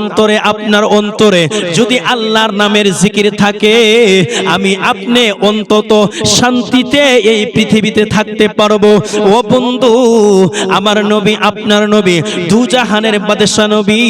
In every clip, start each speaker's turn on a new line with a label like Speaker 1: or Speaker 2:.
Speaker 1: অন্তরে, আপনার অন্তরে যদি আল্লাহর নামের জিকির থাকে, আমি আপনি অন্তত শান্তিতে এই পৃথিবীতে থাকতে পারব। ও বন্ধু, আমার নবী, আপনার নবী, দুজাহানের বাদশা নবী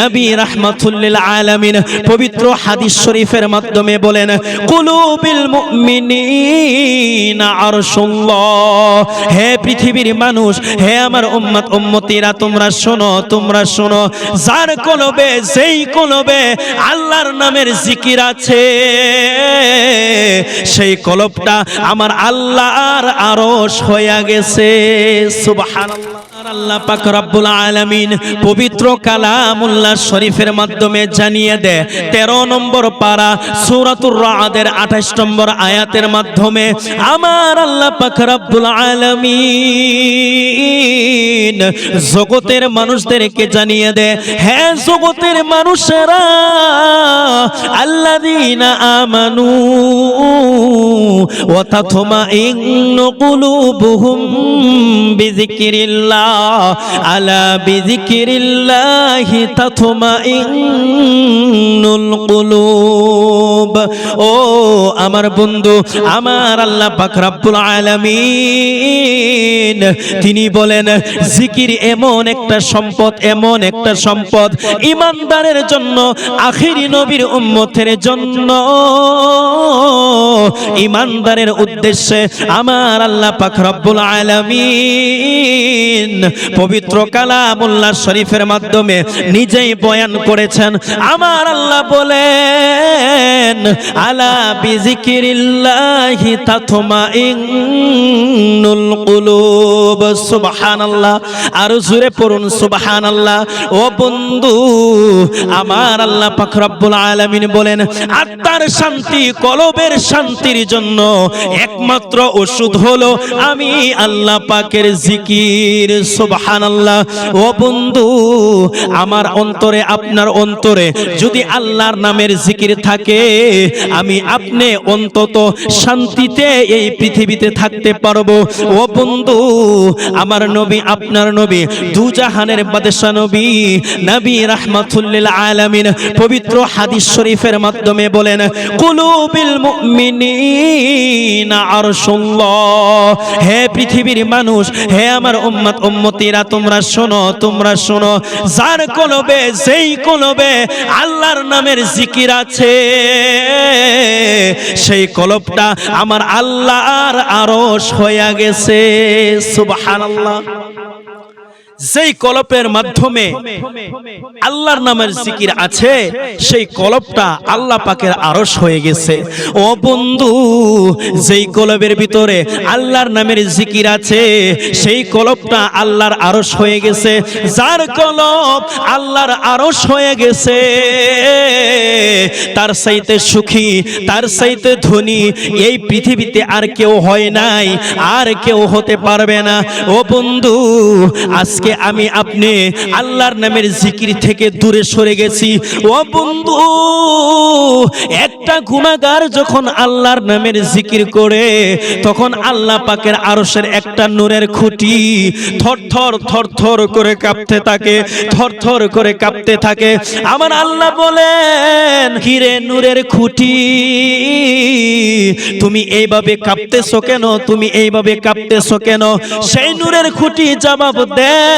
Speaker 1: নবী রাহমাতুল্লিল আলামিন পবিত্র হাদিস শরীফের মাধ্যমে বলেন কুলুবিল মুমিনিনা আরশুল্লাহ। হে পৃথিবীর মানুষ, হে আমার উম্মত, উম্মতিরা, তোমরা শোনো তোমরা শোনো, যার কলবে যেই কলবে আল্লাহর নামের জিকির আছে। সেই কলবটা আমার আল্লাহর আরশ হয়ে গেছে। সুবহানাল্লাহ। আল্লাহ পাক পবিত্র কালামুল্লাহ শরীফের মাধ্যমে জানিয়ে দেয় তেরো নম্বর পারা রাদের 28 নম্বর আয়াতের মাধ্যমে আমার আল্লাহ জগতের মানুষদেরকে জানিয়ে দেয় হ্যাঁ জগতের মানুষেরা, আল্লাযীনা আমানু ওয়া কুলুবুহুম বিযিকরিল্লাহ। আলা বিযিকরিল্লাহি তাতমাইন্নুল কুলুব। ও আমার বন্ধু, আমার আল্লাহ পাক রব্বুল আলামিন, তিনি বলেন, জিকির এমন একটা সম্পদ, এমন একটা সম্পদ ইমানদারের জন্য, আখিরি নবীর উম্মতের জন্য। ইমানদারের উদ্দেশ্যে আমার আল্লাহ পাক রব্বুল আলামিন পবিত্র কালামুল্লাহ শরীফের মাধ্যমে নিজেই বয়ান করেছেন। আমার আল্লাহ বলেন, আলা বিজিকিরিল্লাহি তাতমাইন্নুল কুলুব, সুবহানাল্লাহ। আর জোরে পড়ুন, সুবহানাল্লাহ। ও বন্ধু, আমার আল্লাহ পাক রব্বুল আলামিন বলেন, আত্মার শান্তি, কলবের শান্তির জন্য একমাত্র ওষুধ হলো আমি আল্লাহ পাকের জিকির সুবহানাল্লাহ। ও বন্ধু আমার অন্তরে, আপনার অন্তরে যদি আল্লাহর নামের জিকির থাকে, আমি আপনি অন্তত শান্তিতে এই পৃথিবীতে থাকতে পারব। ও বন্ধু, আমার নবী, আপনার নবী, দুজাহানের বাদশা নবী নবী রাহমাতুল্লিল আলামিন পবিত্র হাদিস শরীফের মাধ্যমে বলেন কুলুবিল মুমিনিনা আরশুল্লাহ। হে পৃথিবীর মানুষ, হে আমার উম্মত, উম্মতিরা, তোমরা শোনো তোমরা শোনো যার কলবে, যেই কলবে আল্লাহর নামের জিকির আছে। সেই কলবটা আমার আল্লাহর আরশ হয়ে গেছে। সুবহানাল্লাহ। যেই কলপের মাধ্যমে আল্লাহর নামের জিকির আছে, সেই কলপটা আল্লাহ পাকের আরশ হয়ে গেছে। ও বন্ধু, যেই কলবের ভিতরে আল্লাহর নামের জিকির আছে, সেই কলপটা আল্লাহর আরশ হয়ে গেছে। যার কলব আল্লাহর আরশ হয়ে গেছে, তার সাইতে সুখী, তার সাইতে ধনী, এই পৃথিবীতে আর কেউ হয় নাই, আর কেউ হতে পারবে না। ও বন্ধু, আজকে আমি আপনি আল্লাহর নামের জিকির থেকে দূরে সরে গেছি। ও বন্ধু, একটা গুণাগার যখন আল্লাহর নামের জিকির করে, তখন আল্লাহ পাকের আরশের একটা নূরের খুঁটি থর থর থর থর করে কাঁপতে থাকে, থর থর করে কাঁপতে থাকে। আমার আল্লাহ বলেন, কিরে নূরের খুঁটি, তুমি এইভাবে কাঁপতেছো কেন? তুমি এইভাবে কাঁপতেছো কেন? সেই নূরের খুঁটি জবাব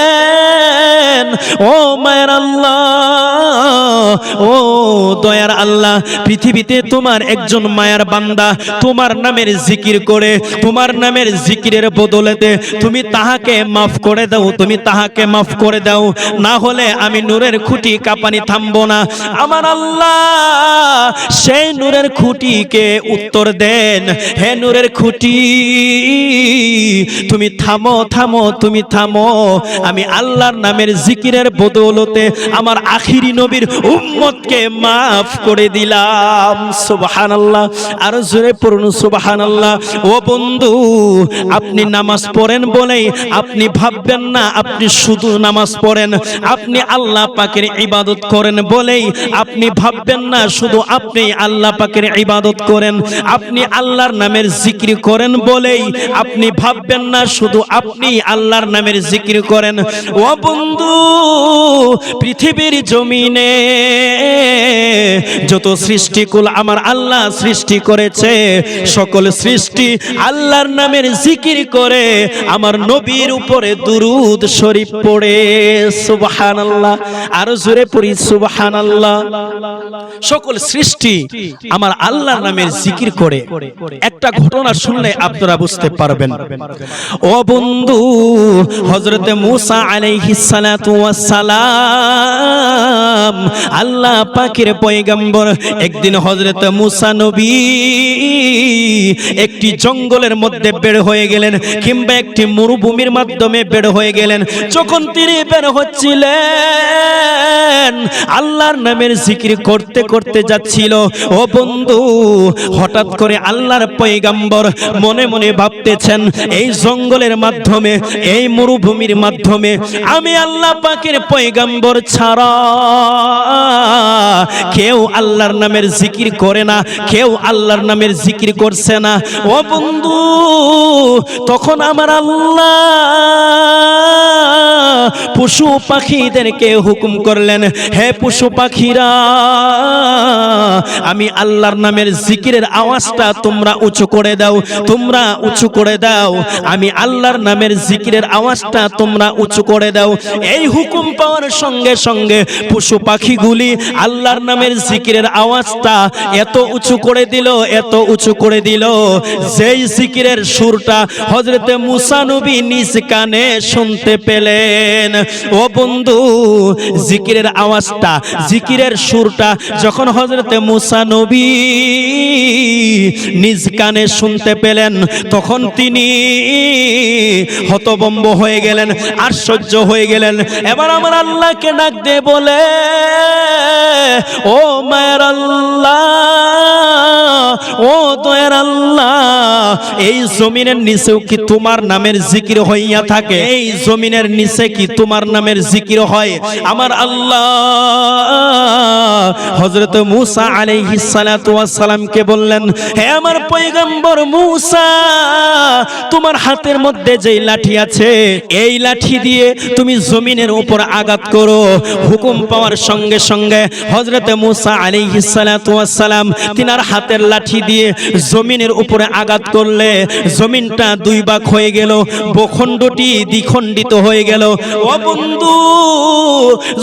Speaker 1: দেন ও মায়ের আল্লাহ, ও দয়ার আল্লাহ, পৃথিবীতে তোমার একজন মায়ার বান্দা তোমার নামের জিকির করে, তোমার নামের জিকিরের বদলেতে তুমি তাহাকে মাফ করে দাও, তুমি তাহাকে মাফ করে দাও। না হলে আমি নূরের খুঁটি কাপানি থামবো না। আমার আল্লাহ, সেই নূরের খুঁটিকে উত্তর দেন, হে নূরের খুঁটি, তুমি থামো থামো, তুমি থামো আমি আল্লাহর নামের জিকিরের বদৌলতে আমার আখিরি নবীর উম্মতকে মাফ করে দিলাম। সুবহানাল্লাহ। আর জোরে পড়ুন, সুবহানাল্লাহ। ও বন্ধু, আপনি নামাজ পড়েন বলেই আপনি ভাববেন না, আপনি শুধু নামাজ পড়েন। আপনি আল্লাহ পাকের ইবাদত করেন বলেই আপনি ভাববেন না, শুধু আপনি আল্লাহ পাকের ইবাদত করেন। আপনি আল্লাহর নামের জিকির করেন বলেই আপনি ভাববেন না, শুধু আপনি আল্লাহর নামের জিকির করেন। ও বন্ধু, পৃথিবীর জমিনে যত সৃষ্টিকুল আমার আল্লাহ সৃষ্টি করেছে, সকল সৃষ্টি আল্লাহর নামের জিকির করে আমার নবীর উপরে দুরুদ শরীফ পড়ে। সুবহানাল্লাহ, আরও জোরে পড়ি, সুবহানাল্লাহ। সকল সৃষ্টি আমার আল্লাহর নামের জিকির করে। একটা ঘটনা শুনলে আপনারা বুঝতে পারবেন। ও বন্ধু, হযরতে মূসা ওয়াস সালাম আল্লাহ পাকের পয়গম্বর, একদিন হযরতে মূসা নবী একটি জঙ্গলের মধ্যে বের হয়ে গেলেন কিংবা একটি মরুভূমির মাধ্যমে বের হয়ে গেলেন। যখন তিনি বের হচ্ছিলেন, আল্লাহর নামের জিকির করতে করতে যাচ্ছিল। ও বন্ধু, হঠাৎ করে আল্লাহর পয়গাম্বর মনে মনে ভাবতেছেন, এই জঙ্গলের মাধ্যমে, এই মরুভূমির মাধ্যমে আমি আল্লাহ পাকের পয়গাম্বর ছাড়া কেউ আল্লাহর নামের জিকির করে না, কেউ আল্লাহর নামের জিকির করছে না। ও বন্ধু, তখন আমার আল্লাহ পশু পাখিদেরকে হুকুম করলেন, হে পশু পাখিরা, আমি আল্লাহর নামের জিকিরের আওয়াজটা তোমরা উঁচু করে দাও, তোমরা উঁচু করে দাও। আমি আল্লাহর নামের জিকিরের আওয়াজটা তোমরা উঁচু করে দাও। এই হুকুম পাওয়ার সঙ্গে সঙ্গে পশু পাখিগুলি আল্লাহর নামের জিকিরের আওয়াজটা এত উঁচু করে দিল, এত উঁচু করে দিল। যেই জিকিরের সুরটা হজরতে মুসা নবী নিজ কানে শুনতে পেলেন। ও বন্ধু, জিকিরের আওয়াজটা, জিকিরের সুরটা যখন হজরতে মুসানবী নিজ কানে শুনতে পেলেন, তখন তিনি হতবম্ব হয়ে গেলেন। আশ্চর্য হয়ে গেলেন। এবার আমার আল্লাহকে ডাক দে বলে, ও মায়ের আল্লাহ, ও তোয়ের আল্লাহ এই জমিনের নিচেও কি তোমার নামের জিকির হইয়া থাকে? এই জমিনের নিচে কি তোমার নামের জিকির হয়? আমার আল্লাহ হযরত মূসা আলাইহিস সালাতু ওয়াস সালামকে বললেন, হে আমার পয়গম্বর মূসা, তোমার হাতের মধ্যে যেই লাঠি আছে, এই লাঠি দিয়ে তুমি জমিনের উপর আঘাত করো। হুকুম পাওয়ার সঙ্গে সঙ্গে হযরত মুসা আলাইহিস সালাতু ওয়াস সালাম তিনার হাতের লাঠি দিয়ে জমিনের উপরে আঘাত করলে জমিনটা দুই ভাগ হয়ে গেল, ভূখণ্ডটি দ্বিখণ্ডিত হয়ে গেল। বন্ধু,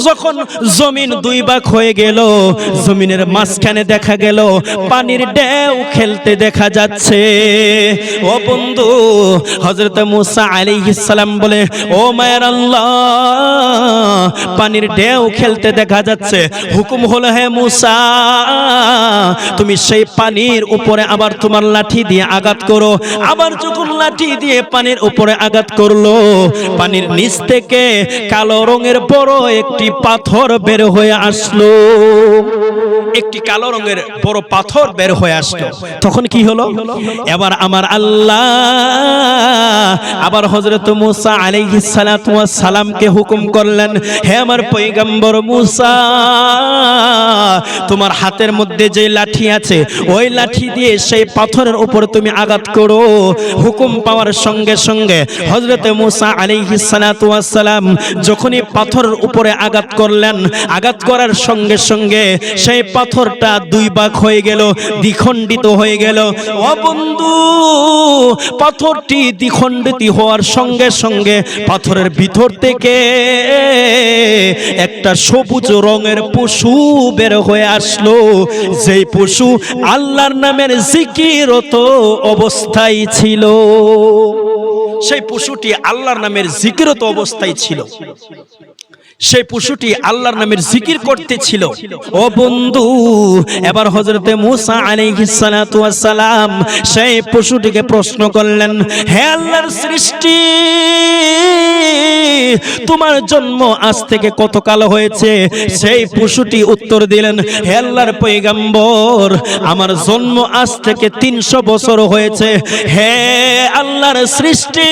Speaker 1: যখন জমিন দুই ভাগ হয়ে গেল, জমিনের মাঝখানে দেখা গেল, পানির ঢেউ খেলতে দেখা যাচ্ছে। ও বন্ধু, হযরত মুসা আলাইহিস সালাম বলে, ও মায়ের আল্লাহ, পানির ঢেউ খেলতে দেখা যাচ্ছে। হুকুম হলো, হে মুসা, তুমি সেই পানির উপরে আবার তোমার লাঠি দিয়ে আঘাত করো। আবার যখন লাঠি দিয়ে পানির উপরে আঘাত করল, পানির নিচ থেকে কালো রঙের বড় একটি পাথর বের হয়ে আসলো। একটি কালো রঙের বড় পাথর বের হয়ে আসলো। তখন কি হলো? এবার আমার আল্লাহ আবার হযরত মুসা আলাইহিস সালাতু ওয়াস সালামকে হুকুম করলেন, হে আমার পয়গম্বর মুসা তোমার হাতের মধ্যে যে লাঠি আছে, ওই লাঠি দিয়ে সেই পাথরের উপর তুমি আঘাত করো। হুকুম পাওয়ার সঙ্গে সঙ্গে হযরত মুসা সালাতু সালাম যখনই পাথরের উপরে আঘাত করলেন, আঘাত করার সঙ্গে সঙ্গে সেই পাথরটা দুই ভাগ হয়ে গেল, দ্বিখণ্ডিত হয়ে গেল। ও বন্ধু, পাথরটি দ্বিখণ্ডিত হওয়ার সঙ্গে সঙ্গে পাথরের ভিতর থেকে একটা সবুজ রঙের পশু বের হয়ে আসলো। যেই পশু আল্লাহর নামের জিকিরত অবস্থায় ছিল, সেই পশুটি আল্লাহর নামের জিকিরত অবস্থায় ছিল। সেই পশুটি আল্লাহর নামের জিকির করতেছিল। ও বন্ধু এবার হজরতে মুসা আলাইহিস সালাতু সালাম সেই পশুটিকে প্রশ্ন করলেন হে আল্লাহর সৃষ্টি তোমার জন্ম আজ থেকে কত কাল হয়েছে? সেই পশুটি উত্তর দিলেন হে আল্লাহর পয়গাম্বর আমার জন্ম আজ থেকে তিনশো বছর হয়েছে। হে আল্লাহর সৃষ্টি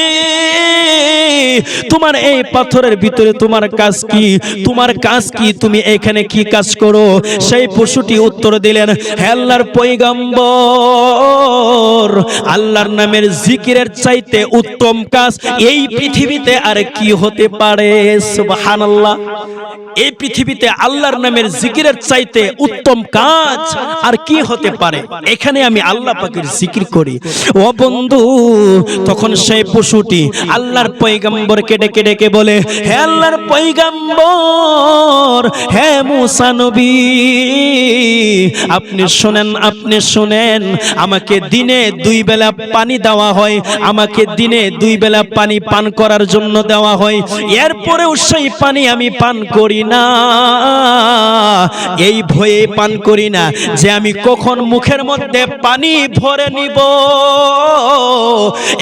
Speaker 1: তোমার এই পাথরের ভিতরে তোমার কাজ কি? তোমার কাজ কি? তুমি এখানে কি কাজ করো? সেই পশুটি উত্তর দিলেন, হে আল্লাহর পৈগম্বর আল্লাহর নামের জিকিরের চাইতে উত্তম কাজ এই পৃথিবীতে আর কি হতে পারে? সুবহানাল্লাহ। এই পৃথিবীতে আল্লাহর নামের জিকিরের চাইতে উত্তম কাজ আর কি হতে পারে? এখানে আমি আল্লাহ পাকের জিকির করি। ও বন্ধু, তখন সেই পশুটি আল্লাহর পৈগম্বরকে ডেকে ডেকে বলে, হে আল্লাহর পৈগম্বর হে মুসা নবী, আপনি শুনেন আপনি শুনেন, আমাকে দিনে দুই বেলা পানি দেওয়া হয়, আমাকে দিনে দুই বেলা পানি পান করার জন্য দেওয়া হয়, এরপরেও সেই পানি আমি পান করি না, এই ভয়ে পান করি না, যে আমি কখন মুখের মধ্যে পানি ভরে নিব,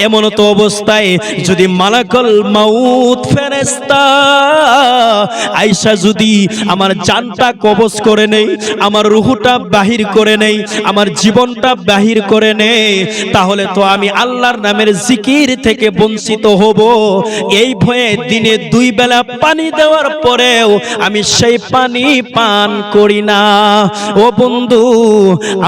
Speaker 1: এমন তো অবস্থায় যদি মালাকল মাউত ফেরেস্তা আইসা যদি আমার জানটা কবজ করে নেই আমার রুহুটা বাহির করে নেই আমার জীবনটা বাহির করে নেই তাহলে তো আমি আল্লাহর নামের জিকির থেকে বঞ্চিত হব। এই ভয়ে দিনে দুই বেলা পানি দেওয়ার পরেও আমি সেই পানি পান করি না। ও বন্ধু,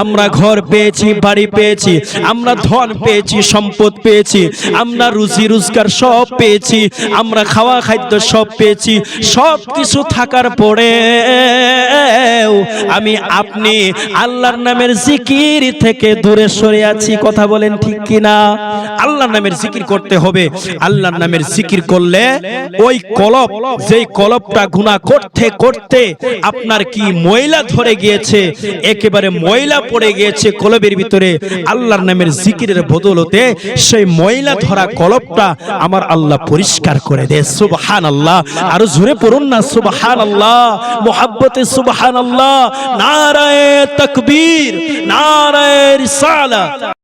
Speaker 1: আমরা ঘর পেয়েছি, বাড়ি পেয়েছি, আমরা ধন পেয়েছি, সম্পদ পেয়েছি, আমরা রুজি রোজগার সব পেয়েছি আমরা খাওয়া খাদ্য সব পেয়েছি, সব কিছু থাকার পরে আমি আপনি আল্লাহর নামের জিকির থেকে দূরে সরে আছি, কথা বলেন ঠিক কিনা? আল্লাহর নামের জিকির করতে হবে, আল্লাহর নামের জিকির করলে ওই কলব, যেই কলবটা গুনাহ করতে করতে আপনার কি ময়লা ধরে গিয়েছে, একেবারে ময়লা পড়ে গিয়েছে কলবের ভিতরে, আল্লাহর নামের জিকিরের বদলতে সেই ময়লা ধরা কলবটা আমার আল্লাহ পরিষ্কার করে দে সুবহান আল্লাহ আরও জোরে পড়ুন না সুবহান আল্লাহ মোহাব্বতে সুবহান আল্লাহ নারায় তকবীর, নারায় রিসালা